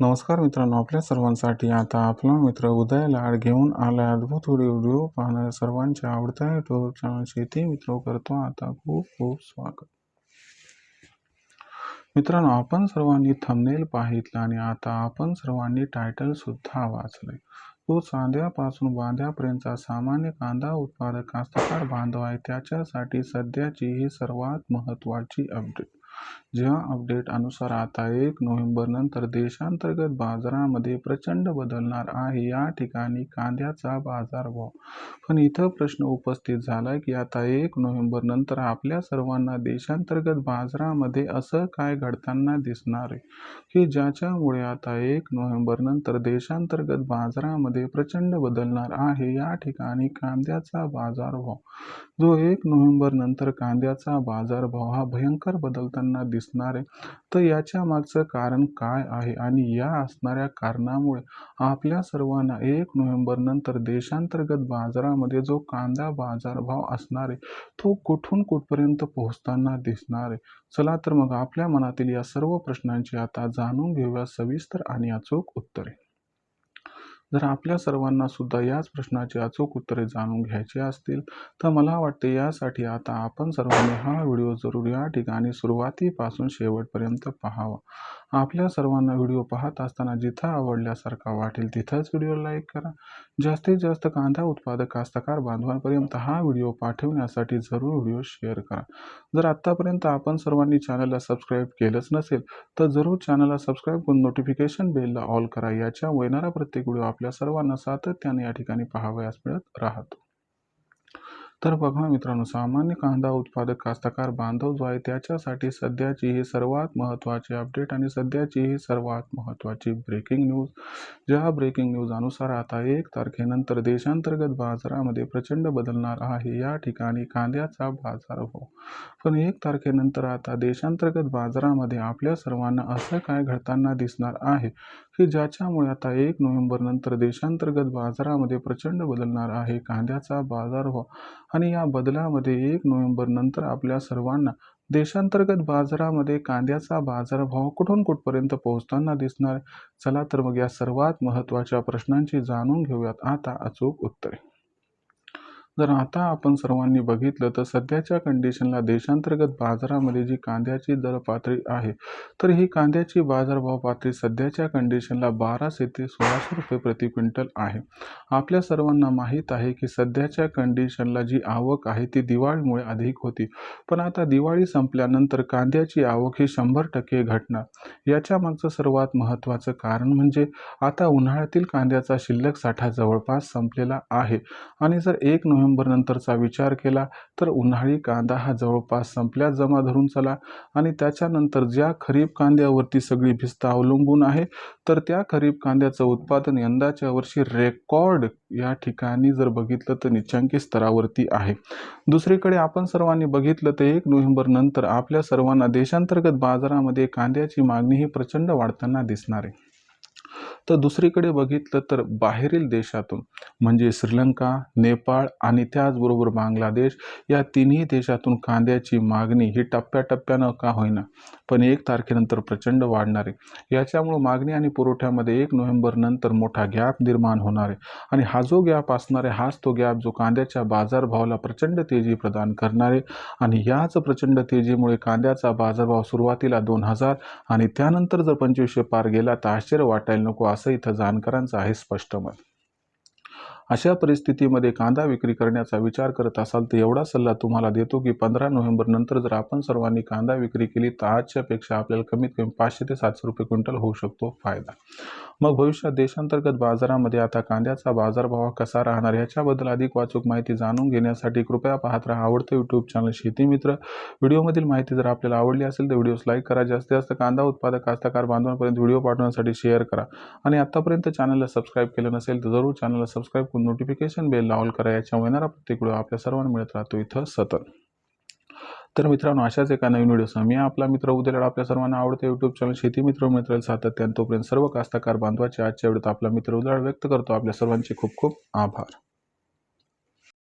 नमस्कार मित्रांनो आपल्या सर्वांसाठी आता आपला मित्र उदय लाड घेऊन आला अद्भुत व्हिडिओ पाहणाऱ्या सर्वांच्या आवडत्या युट्यूब चॅनल शेती मित्र करतो. आता खूप खूप स्वागत. मित्रांनो आपण सर्वांनी थंबनेल पाहितलं आणि आता आपण सर्वांनी टायटल सुद्धा वाचलंय. तो चांद्यापासून बांध्यापर्यंतचा सामान्य कांदा उत्पादक कास्तकार बांधव आहे. त्याच्यासाठी सध्याची ही सर्वात महत्त्वाची अपडेट ज्या अपडेट अनुसार आता एक नोव्हेंबर नंतर देशांतर्गत बाजारामध्ये प्रचंड बदलणार आहे. या ठिकाणी कांद्याचा बाजारभाव पण इथं प्रश्न उपस्थित झाला की आता एक नोव्हेंबर नंतर आपल्या सर्वांना देशांतर्गत बाजारामध्ये असं काय घडताना दिसणार आहे? की ज्याच्यामुळे आता एक नोव्हेंबर नंतर देशांतर्गत बाजारामध्ये प्रचंड बदलणार आहे? या ठिकाणी कांद्याचा बाजारभाव जो एक नोव्हेंबर नंतर कांद्याचा बाजारभाव हा भयंकर बदलताना दिसणार आहे. तर याच्या मागचं कारण काय आहे? आणि या असणाऱ्या कारणामुळे आपल्या सर्वांना एक नोव्हेंबर नंतर देशांतर्गत बाजारामध्ये जो कांदा बाजारभाव असणार आहे तो कुठून कुठपर्यंत पोहोचताना दिसणार आहे? चला तर मग आपल्या मनातील या सर्व प्रश्नांची आता जाणून घेऊया. सविस्तर आणि अचूक उत्तरे. जर आपल्या सर्वांना सुद्धा याच प्रश्नाची अचूक उत्तरे जाणून घ्यायची असतील तर मला वाटते यासाठी आता आपण सर्वांनी हा व्हिडिओ जरूर या ठिकाणी सुरुवातीपासून शेवटपर्यंत पाहावा. आपल्या सर्वांना व्हिडिओ पाहत असताना जिथं आवडल्यासारखा वाटेल तिथंच व्हिडिओ लाईक करा. जास्तीत जास्त कांदा उत्पादक कास्तकार बांधवांपर्यंत हा व्हिडिओ पाठवण्यासाठी जरूर व्हिडिओ शेअर करा. जर आत्तापर्यंत आपण सर्वांनी चॅनलला सबस्क्राईब केलंच नसेल तर जरूर चॅनलला सबस्क्राईब करून नोटिफिकेशन बेलला ऑल करा. याच्या येणारा प्रत्येक व्हिडिओ आपल्या सर्वांना सातत्याने या ठिकाणी पाहावयास मिळत राहतो. तर बघा मित्रांनो सामान्य कांदा उत्पादक कास्तकार बांधव जो आहे त्याच्यासाठी सध्याची ही सर्वात महत्त्वाची अपडेट आणि सध्याची ही सर्वात महत्त्वाची ब्रेकिंग न्यूज ज्या ब्रेकिंग न्यूज अनुसार आता एक तारखेनंतर देशांतर्गत बाजारामध्ये प्रचंड बदलणार आहे या ठिकाणी कांद्याचा बाजार हो. पण एक तारखेनंतर आता देशांतर्गत बाजारामध्ये आपल्या सर्वांना असं काय घडताना दिसणार आहे? की ज्याच्यामुळे आता एक नोव्हेंबर नंतर देशांतर्गत बाजारामध्ये प्रचंड बदलणार आहे. कांद्याचा बाजारभाव आणि या बदलामध्ये एक नोव्हेंबर नंतर आपल्या सर्वांना देशांतर्गत बाजारामध्ये कांद्याचा बाजारभाव कुठून कुठपर्यंत पोहोचताना दिसणार? चला तर मग या सर्वात महत्त्वाच्या प्रश्नांची जाणून घेऊयात. आता अचूक उत्तरे. जर आता आपण सर्वांनी बघितलं तर सध्याच्या कंडिशनला देशांतर्गत बाजारामध्ये जी कांद्याची दर पातळी आहे तर ही कांद्याची बाजारभाव पातळी सध्याच्या कंडिशनला बाराशे ते सोळाशे रुपये प्रति क्विंटल आहे. आपल्या सर्वांना माहीत आहे की सध्याच्या कंडिशनला जी आवक आहे ती दिवाळीमुळे अधिक होती. पण आता दिवाळी संपल्यानंतर कांद्याची आवक ही शंभर टक्के घटणार. याच्या मागचं सर्वात महत्त्वाचं कारण म्हणजे आता उन्हाळ्यातील कांद्याचा शिल्लक साठा जवळपास संपलेला आहे. आणि जर एक नोव्हेंबर नोव्हेंबरनंतरचा विचार केला तर उन्हाळी कांदा हा जवळपास संपल्यात जमा धरून चला आणि त्याच्यानंतर ज्या खरीप कांद्यावरती सगळी भिस्त अवलंबून आहे तर त्या खरीप कांद्याचं उत्पादन यंदाच्या वर्षी रेकॉर्ड या ठिकाणी जर बघितलं तर निचांकी स्तरावरती आहे. दुसरीकडे आपण सर्वांनी बघितलं तर एक नोव्हेंबरनंतर आपल्या सर्वांना देशांतर्गत बाजारामध्ये कांद्याची मागणी ही प्रचंड वाढताना दिसणार आहे. तर दुसरीकडे बघितलं तर बाहेरील देशातून म्हणजे श्रीलंका नेपाळ आणि त्याचबरोबर बांगलादेश या तिन्ही देशातून कांद्याची मागणी ही टप्प्याटप्प्यानं का होईना पण एक तारखेनंतर प्रचंड वाढणार. आहे याच्यामुळं मागणी आणि पुरवठ्यामध्ये एक नोव्हेंबर नंतर मोठा गॅप निर्माण होणार आहे. आणि हा जो गॅप असणार आहे हाच तो गॅप जो कांद्याच्या बाजारभावाला प्रचंड तेजी प्रदान करणार आहे. आणि याच प्रचंड तेजीमुळे कांद्याचा बाजारभाव सुरुवातीला दोन हजार आणि त्यानंतर जर पंचवीसशे पार गेला तर आश्चर्य वाटायला नको असं इथं जाणकारांचं आहे स्पष्ट मत. अशा परिस्थितीमध्ये कांदा विक्री करण्याचा विचार करत असाल तर एवढा सल्ला तुम्हाला देतो की पंधरा नोव्हेंबर नंतर जर आपण सर्वांनी कांदा विक्री केली तर आजच्यापेक्षा आपल्याला कमीत कमी पाचशे ते सातशे रुपये क्विंटल होऊ शकतो फायदा. मग भविष्यात देशांतर्गत बाजारामध्ये आता कांद्याचा बाजारभाव कसा राहणार याच्याबद्दल अधिक वाचूक माहिती जाणून घेण्यासाठी कृपया पाहत राहा आवडतं यूट्यूब चॅनल शेतीमित्र व्हिडिओमधील माहिती जर आपल्याला आवडली असेल तर व्हिडिओस लाईक करा जास्तीत जास्त कांदा उत्पादक कास्तकार बांधवांपर्यंत व्हिडिओ पाठवण्यासाठी शेअर करा. आणि आत्तापर्यंत चॅनलला सबस्क्राईब केलं नसेल तर जरूर चॅनलला सबस्क्राईब टाकून नोटिफिकेशन बेल ऑल करा याच्या येणारा प्रत्येक व्हिडिओ आपल्या सर्वांना मिळत राहतो इथं सतत. तर मित्रांनो अशाच एका नवीन व्हिडिओसह मी आपला मित्र उद्याला आपल्या सर्वांना आवडते यूट्यूब चॅनल शेती मित्र मित्र राहील सातत्यानं तोपर्यंत सर्व कास्तकार बांधवाचे आजच्या व्हिडिओत आपला मित्र उद्याला व्यक्त करतो. आपल्या सर्वांचे खूप खूप आभार.